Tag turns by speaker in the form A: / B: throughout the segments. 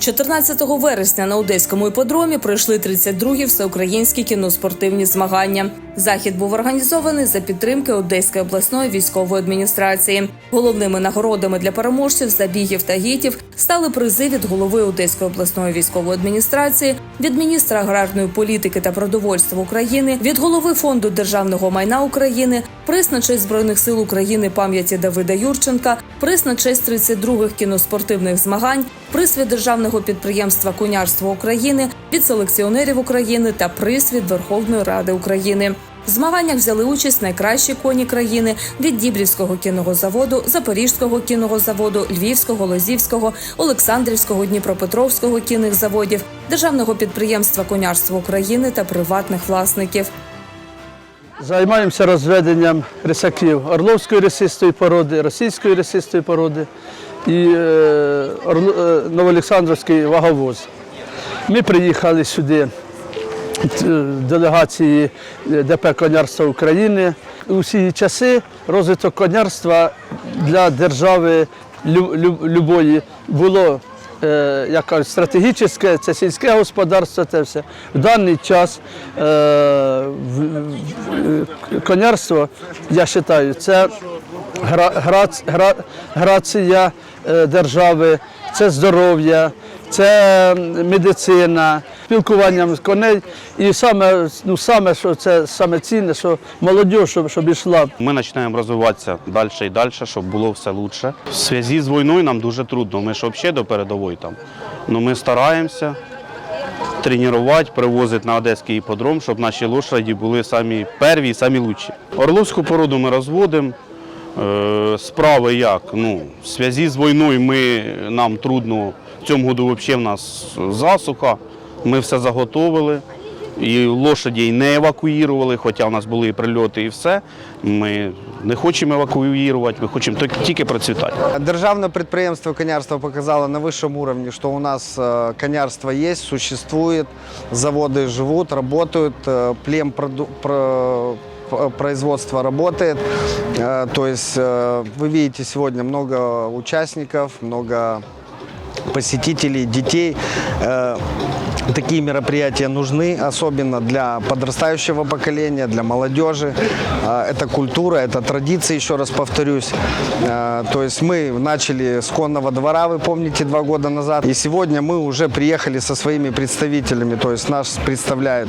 A: 14 вересня на одеському іподромі пройшли 32-гі всеукраїнські кіноспортивні змагання. Захід був організований за підтримки Одеської обласної військової адміністрації. Головними нагородами для переможців забігів та гітів стали призи від голови Одеської обласної військової адміністрації, від міністра аграрної політики та продовольства України, від голови фонду державного майна України, приз на честь збройних сил України пам'яті Давида Юрченка, приз на честь 32-х кіноспортивних змагань, приз від державного підприємства Конярство України, від селекціонерів України та приз від Верховної Ради України. В змаганнях взяли участь найкращі коні країни від Дібрівського кінного заводу, Запорізького кінного заводу, Львівського, Лозівського, Олександрівського, Дніпропетровського кінних заводів, державного підприємства Конярство України та приватних власників.
B: Займаємося розведенням рисаків орловської рисистої породи, російської рисистої породи і е, е, Новоолександрівський ваговоз. Ми приїхали сюди делегації е, ДП Конярства України. У всі часи розвиток конярства для держави лю- лю- любої було е, як кажуть, стратегічне, це сільське господарство, це все. В даний час е, в- в- конярство, я вважаю, це гра, гра, гра, грація е, держави, це здоров'я, це медицина, спілкування з коней. І саме, ну, саме, що це саме цінне, що молодь, щоб, щоб йшла.
C: Ми починаємо розвиватися далі і далі, щоб було все краще. В зв'язку з війною нам дуже трудно. Ми ж взагалі до передової там. Ну, ми стараємося тренувати, привозити на одеський іподром, щоб наші лошаді були самі перві і самі лучші. Орловську породу ми розводимо. Е, Справи як? Ну, в зв'язку з війною ми, нам трудно. В цьому году взагалі в нас засуха. Ми все заготовили. І лошадей не евакуювали, хоча в нас були і прильоти, і все. Ми не хочемо евакуювати, ми хочемо тільки- тільки процвітати.
D: Державное предприемство конярства показало на высшем уровне, что у нас э, конярство есть, существует, заводы живут, работают, э, плем проду- про- п- производства работает. Э, То есть э, вы видите сегодня много участников, много посетителей, детей. Э, Такие мероприятия нужны, особенно для подрастающего поколения, для молодежи. Э, Это культура, это традиция, еще раз повторюсь. Э, То есть мы начали с конного двора, вы помните, два года назад. И сегодня мы уже приехали со своими представителями. То есть нас представляет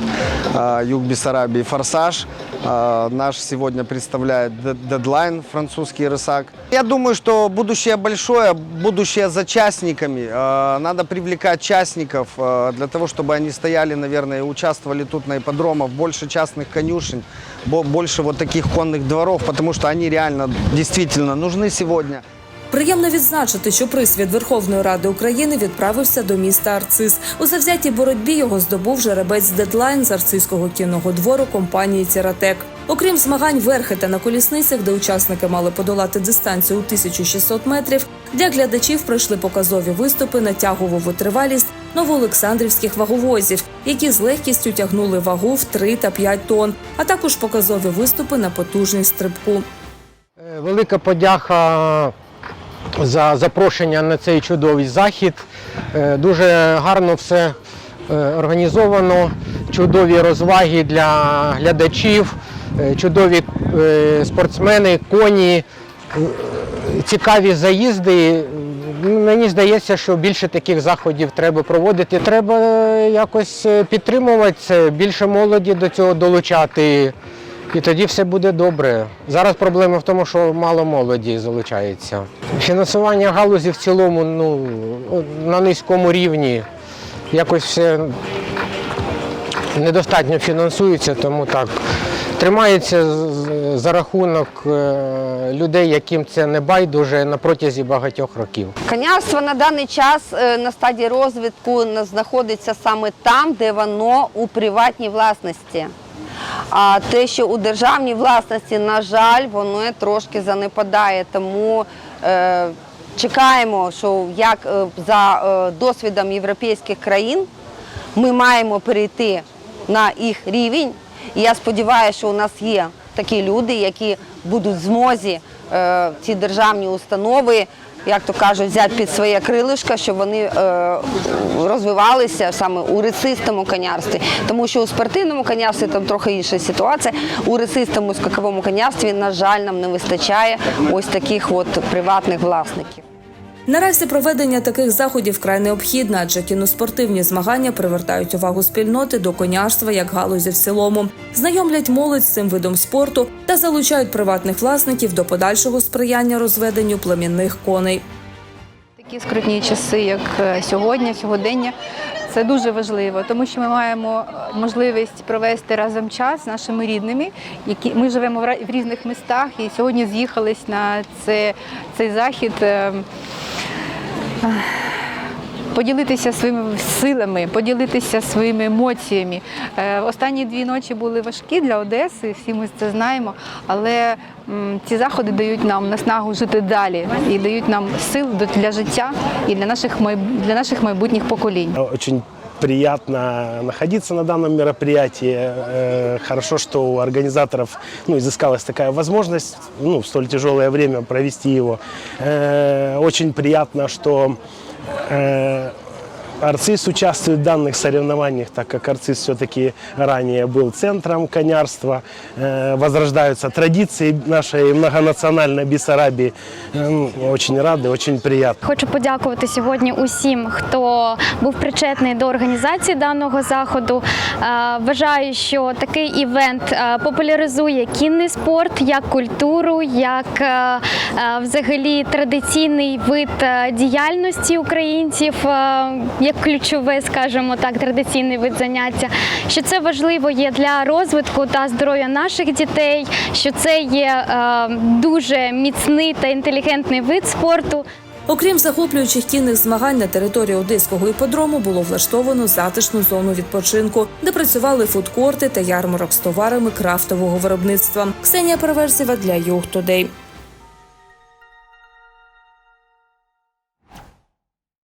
D: Юг Бессарабии «Форсаж», наш сегодня представляет «Д- «Дедлайн», французский рысак. Я думаю, что будущее большое, будущее за частниками. Э, Надо привлекать частников э, для того, чтобы они стояли, наверное, и участвовали тут на ипподромах. Больше частных конюшен, бо- больше вот таких конных дворов, потому что они реально действительно нужны сегодня.
A: Приємно відзначити, що приз від Верховної Ради України відправився до міста Арцис. У завзятій боротьбі його здобув жеребець дедлайн з арцизького кінного двору компанії Тіратек. Окрім змагань верхи на колісницях, де учасники мали подолати дистанцію у 1600 метрів, для глядачів пройшли показові виступи на тягову витривалість новоолександрівських ваговозів, які з легкістю тягнули вагу в 3 та 5 тонн, а також показові виступи на потужність стрибку.
E: Е, Велика подяка за запрошення на цей чудовий захід. Е, Дуже гарно все е, організовано, чудові розваги для глядачів, чудові е, спортсмени, коні, е, цікаві заїзди. Мені здається, що більше таких заходів треба проводити. Треба е, якось е, підтримувати це, більше молоді до цього долучати. І тоді все буде добре. Зараз проблема в тому, що мало молоді залучається. Фінансування галузі в цілому ну, на низькому рівні. Якось все недостатньо фінансується, тому так. Тримається за рахунок е, людей, яким це не байдуже на протязі багатьох років.
F: Конярство на даний час е, на стадії розвитку знаходиться саме там, де воно у приватній власності. А те, що у державній власності, на жаль, воно трошки занепадає. Тому е, чекаємо, що як е, за е, досвідом європейських країн ми маємо перейти на їх рівень. І я сподіваюся, що у нас є такі люди, які будуть в змозі е, ці державні установи, як то кажуть, взяти під своє крилишко, щоб вони е, розвивалися саме у рецистому конярстві. Тому що у спортивному конярстві там трохи інша ситуація. У рецистому скаковому конярстві, на жаль, нам не вистачає ось таких приватних власників.
A: Наразі проведення таких заходів вкрай необхідне, адже кіноспортивні змагання привертають увагу спільноти до конярства як галузі в цілому, знайомлять молодь з цим видом спорту та залучають приватних власників до подальшого сприяння розведенню племінних коней.
G: Такі скрутні часи, як е, сьогодні, сьогодення, це дуже важливо, тому що ми маємо е, можливість провести разом час з нашими рідними, які ми живемо в різних містах, і сьогодні з'їхались на це, цей захід е, е, Поділитися своїми силами, поділитися своїми емоціями. Е, Останні дві ночі були важкі для Одеси, всі ми це знаємо, але м, ці заходи дають нам наснагу жити далі і дають нам сил до- для життя і для наших майб- для наших майбутніх поколінь.
H: Очень приятно находиться на данном мероприятии. Э, Хорошо, что у организаторов ну, изыскалась такая возможность ну, в столь тяжелое время провести его. Э, Очень приятно, что 呃 Арцис участвует в данных соревнованиях, так как Арцис все-таки ранее был центром конярства. Э, Возрождаются традиции нашей многонациональной Бессарабии. Э, ну, Очень рады, очень приятно.
I: Хочу подякувати сьогодні усім, хто був причетний до організації даного заходу. Е, Вважаю, що такий івент е, популяризує кінний спорт як культуру, як е, е, взагалі традиційний вид е, діяльності українців, е, ключове, скажімо так, традиційний вид заняття. Що це важливо є для розвитку та здоров'я наших дітей, що це є е, дуже міцний та інтелігентний вид спорту.
A: Окрім захоплюючих кінних змагань на території одеського іподрому було влаштовано затишну зону відпочинку, де працювали фудкорти та ярмарок з товарами крафтового виробництва. Ксенія Переверсєва для Юг Тодей.